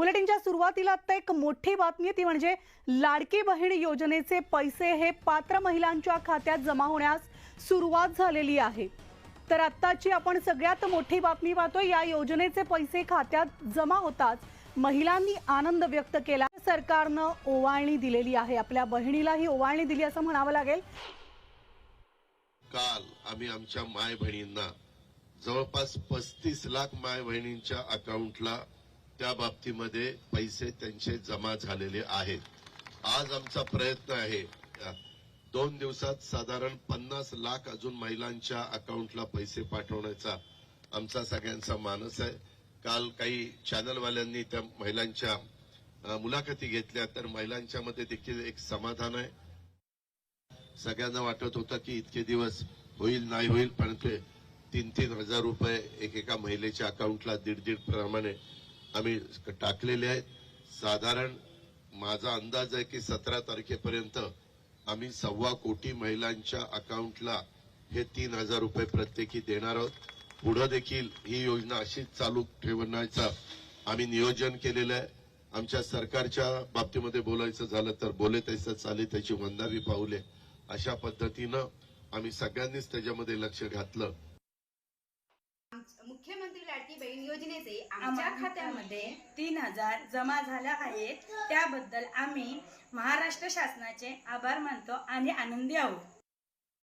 बुलेटिनच्या सुरुवातीला आता एक मोठी बातमी ती म्हणजे लाडकी बहीण योजनेचे पैसे हे पात्र महिलांच्या खात्यात जमा होण्यास सुरुवात झालेली आहे. तर आत्ताची आपण सगळ्यात मोठी बातमी पाहतोय या योजनेचे पैसे खात्यात जमा होताच महिलांनी आनंद व्यक्त केला. सरकारनं ओवाळणी दिलेली आहे आपल्या बहिणीला ही ओवाळणी दिली असं म्हणावं लागेल. काल आम्ही आमच्या माय बहिणींना जवळपास पस्तीस लाख माय बहिणींच्या अकाउंटला त्या बाबतीमध्ये पैसे त्यांचे जमा झालेले आहेत. आज आमचा प्रयत्न आहे दोन दिवसात साधारण पन्नास लाख अजून महिलांच्या अकाउंटला पैसे पाठवण्याचा आमचा सगळ्यांचा मानस आहे. काल काही चॅनलवाल्यांनी त्या महिलांच्या मुलाखती घेतल्या तर महिलांच्या मध्ये देखील एक समाधान आहे. सगळ्यांना वाटत होतं की इतके दिवस होईल नाही होईल पण ते तीन तीन हजार रुपये एकेका महिलेच्या अकाउंटला दीड दीड प्रमाणे आम्ही टाकलेले आहेत. साधारण माझा अंदाज आहे की सतरा तारखेपर्यंत आम्ही सव्वा कोटी महिलांच्या अकाउंटला हे तीन हजार रुपये प्रत्येकी देणार आहोत. पुढे देखील ही योजना अशीच चालू ठेवण्याचा आम्ही नियोजन केलेलं आहे. आमच्या सरकारच्या बाबतीमध्ये बोलायचं झालं तर बोले तसं चाले त्याची वंदावी पाहुले अशा पद्धतीनं आम्ही सगळ्यांनीच त्याच्यामध्ये लक्ष घातलं. मुख्यमंत्री बहीण योजनेचे आमच्या खात्यामध्ये तीन हजार जमा झाल्या आहेत. त्याबद्दल आम्ही महाराष्ट्र शासनाचे आभार मानतो आणि आनंदी आहोत.